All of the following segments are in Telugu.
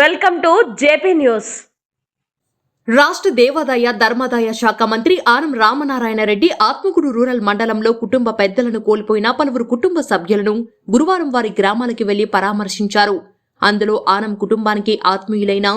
Welcome to JP news. రాష్ట్ర దేవాదాయ ధర్మాదాయ శాఖ మంత్రి ఆనం రామనారాయణ రెడ్డి ఆత్మకూరు రూరల్ మండలంలో కుటుంబ పెద్దలను కోల్పోయిన పలువురు కుటుంబ సభ్యులను గురువారం వారి గ్రామాలకి వెళ్ళి పరామర్శించారు. అందులో ఆనం కుటుంబానికి ఆత్మీయులైన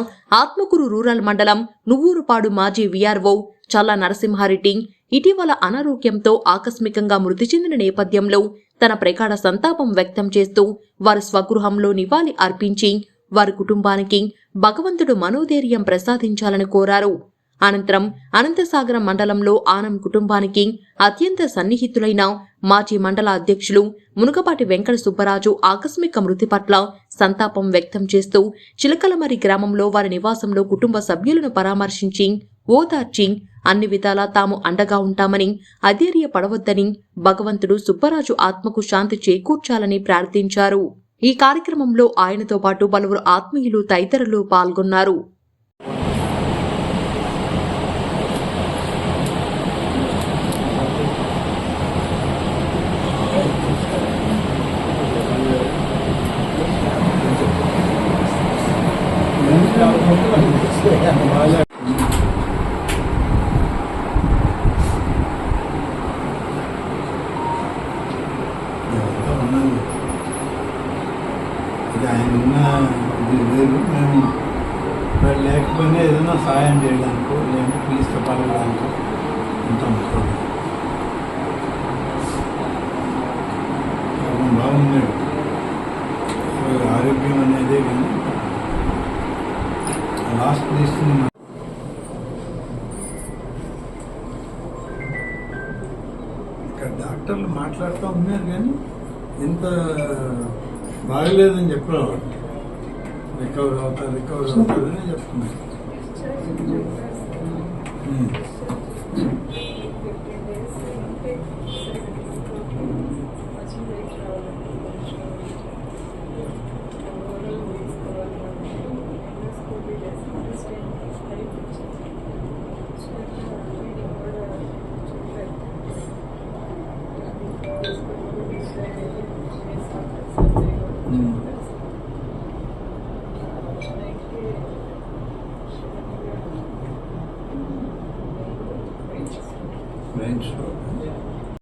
ఆత్మకూరు రూరల్ మండలం నువ్వూరుపాడు మాజీ వీఆర్ఓ చల్ల నరసింహారెడ్డి ఇటీవల అనారోగ్యంతో ఆకస్మికంగా మృతి చెందిన నేపథ్యంలో తన ప్రగాఢ సంతాపం వ్యక్తం చేస్తూ వారి స్వగృహంలో నివాళి అర్పించి వారి కుటుంబానికి భగవంతుడు మనోధైర్యం ప్రసాదించాలని కోరారు. అనంతరం అనంతసాగరం మండలంలో ఆనం కుటుంబానికి అత్యంత సన్నిహితులైన మాజీ మండల అధ్యక్షులు మునుగపాటి వెంకట సుబ్బరాజు ఆకస్మిక మృతి పట్ల సంతాపం వ్యక్తం చేస్తూ చిలకలమరి గ్రామంలో వారి నివాసంలో కుటుంబ సభ్యులను పరామర్శించి ఓదార్చి అన్ని విధాలా తాము అండగా ఉంటామని అధైర్యపడవద్దని భగవంతుడు సుబ్బరాజు ఆత్మకు శాంతి చేకూర్చాలని ప్రార్థించారు. ఈ కార్యక్రమంలో ఆయనతో పాటు పలువురు ఆత్మీయులు తదితరులు పాల్గొన్నారు. ఎవరో ఉన్నారు. ఇది ఆయన ఉన్న లేదు మేము లేకపోయినా ఏదైనా సహాయం చేయడానికో లేదంటే పిలిస్తే పలకడానికో ఉంటాం బాగున్నాడు ఆరోగ్యం అనేదే కానీ లాస్ట్ తీసుకుని ఇక్కడ డాక్టర్లు మాట్లాడుతూ ఉన్నారు కానీ ఇంత బాగలేదని చెప్పినాం. రికవర్ అవుతా రికవర్ అవుతారని చెప్తున్నాను Thank you. Mm. Thanks, Robin.